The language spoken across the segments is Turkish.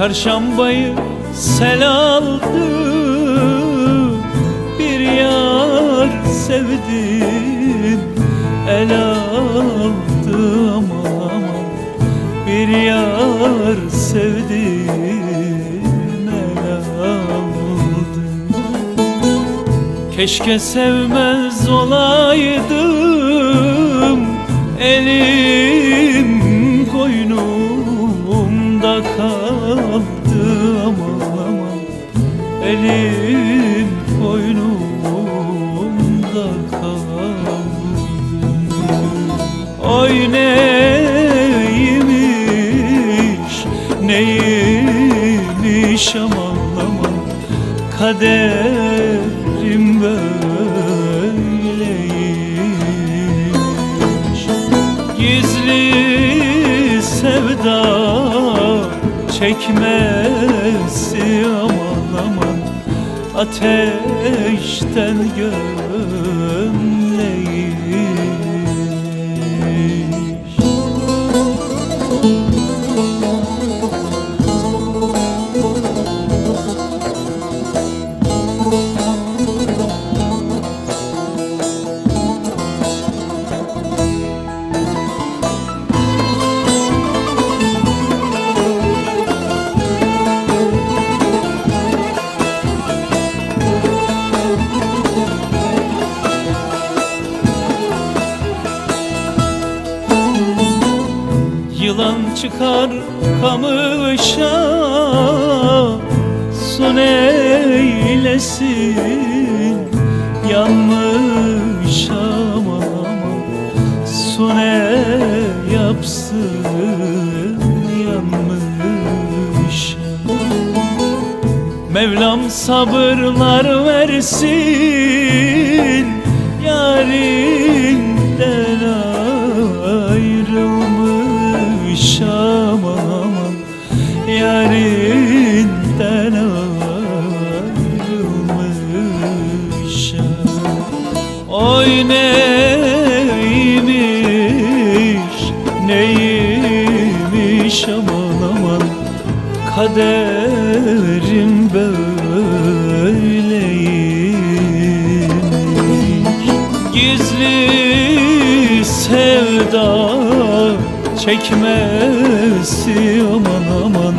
Çarşambayı sel aldı Bir yar sevdim El aldı aman aman Bir yar sevdim El aldı. Keşke sevmez olaydım Elim koynumda kaldı aman aman Elim koynumda kaldı. Oy neymiş neymiş aman aman Kaderim böyleymiş sevda çekmesi aman aman. Ateşten gömleğiymiş çıkar kamışa Su neylesin Yanmış aman Su ne yapsın Yanmış. Mevlam sabırlar versin Yarinden ayrılmış Oy neymiş neymiş aman aman. Kaderim böyleymiş. Gizli sevda çekmesi aman aman.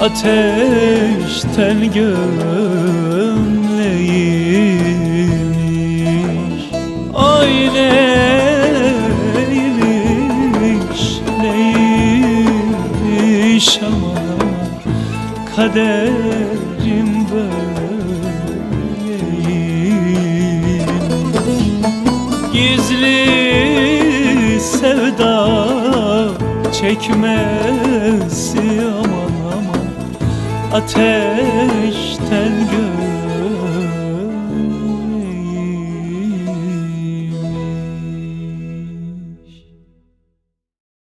Ateşten gömleğiymiş Ay neymiş neymiş aman aman. Kaderim böyleymiş. Gizli çekmesi aman aman. Ateşten gömleğiymiş